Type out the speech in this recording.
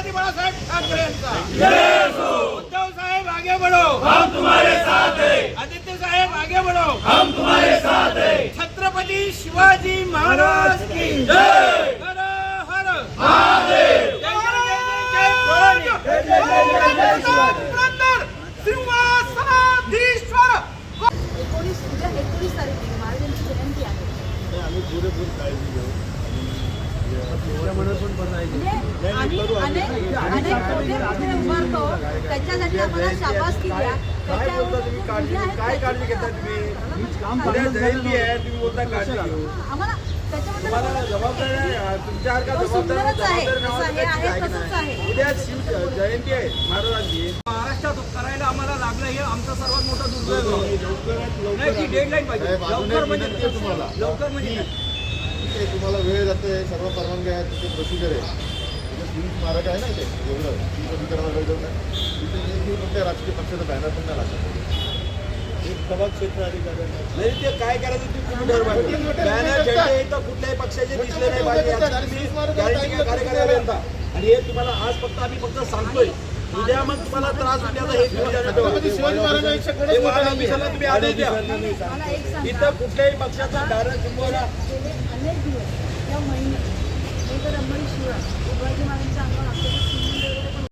ठाकरे यांचा उद्धव साहेब आगे बढ़ो हम तुम्हारे साथ हैं आदित्य साहेब आगे बढ़ो हम तुम्हारे साथ हैं छत्रपती शिवाजी महाराज की जय हर हर महादेव जय जय जय जय जय भवानी. पुरंदर सिंहासनाधीश्वर एकोणीस उद्या एकोणीस तारीख महाराजांची जयंती आहे आम्ही पुरेपूर काळजी घेऊ म्हणजे आम्ही अनेक अनेक मोठे पुतळे उभारतो. त्याच्यासाठी आम्हाला शाबासकी द्या. काय बोलता तुम्ही? काळजी त्याच्यावर- काय काळजी घेता तुम्ही उद्या जयंती आहे तुम्ही बोलता काळजी घेऊ आम्हाला त्याच्याबद्दल तुम्हाला जबाबदारी आहे? तुमच्या जबाबदार हे. उद्या शिव जयंती आहे महाराजांची. महाराष्ट्रात करायला आम्हाला लागलं हे आमचं सर्वात मोठं दुर्दैव. नाही ती लवकर डेडलाईन पाहिजे. लवकर म्हणजे. लवकर म्हणजे आहे तुम्हाला वेळ जाते सर्व परवानगी आहेत तिथे प्रोसिजर आहे. तिथे शिव स्मारक आहे ना इथे वेगळं शिवविकरण वेगळं नाही तिथे जे काही कोणत्या राजकीय पक्षाचा बॅनर पण नाही एक सभा क्षेत्र अधिकारी नाही ते काय करायचं ते तुम्ही ठरवा. बॅनर झेंडे इथं कुठल्याही पक्षाचे दिसले नाही पाहिजे. आणि हे तुम्हाला आज फक्त आम्ही फक्त सांगतोय. उद्या मग तुम्हाला त्रास होण्याचा हे ते तुम्ही आदेश द्या. इथं कुठल्याही पक्षाचा बॅनर अनेक दिवस या महिन्यात हे जर अंमली शिवाय उभाजी महाराजांच्या अंगावर आपल्याला